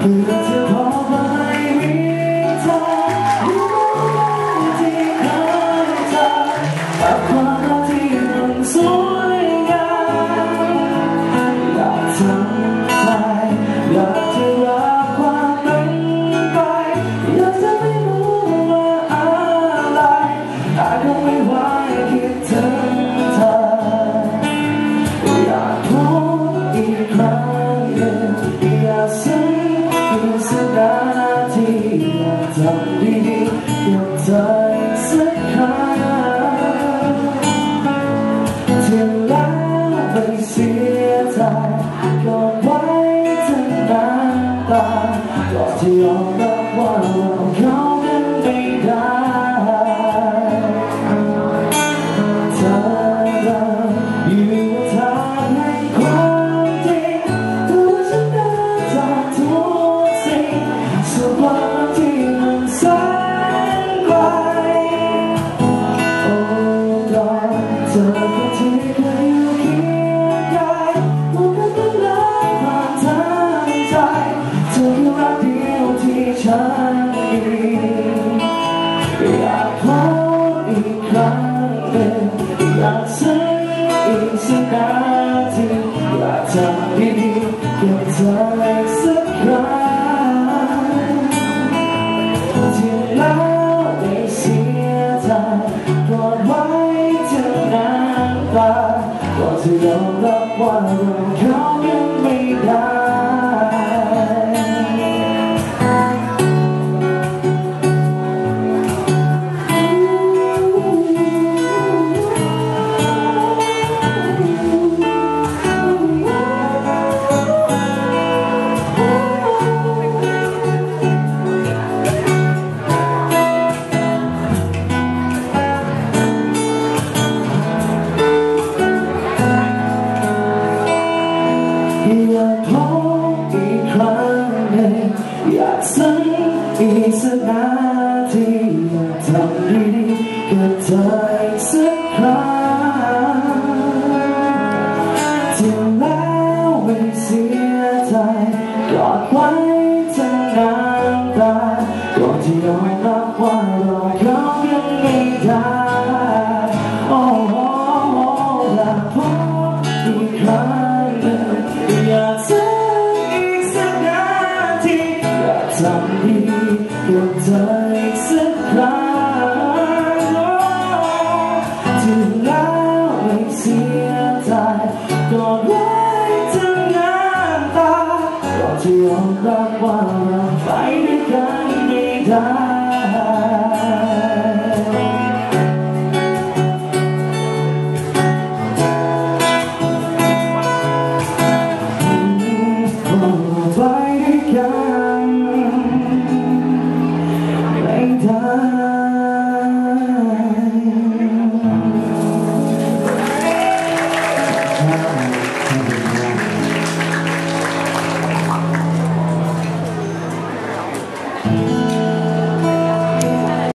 could Học chẳng đi nhận ra anh rất ngại Chuyện để chia dài Còn mãi Còn gì đâu đã qua rồi Không những mình ที่มาทำดีกับเธออีกสักครั้งถึงแล้วไม่เสียใจกอดไว้ทั้น้ำตาก่อนที่เรารับว่าเราเขายังไม่ได้โอ้โหละบอีครั้งอยากสักอีกสักนาทีอยากทำดีกับเธอ one by one.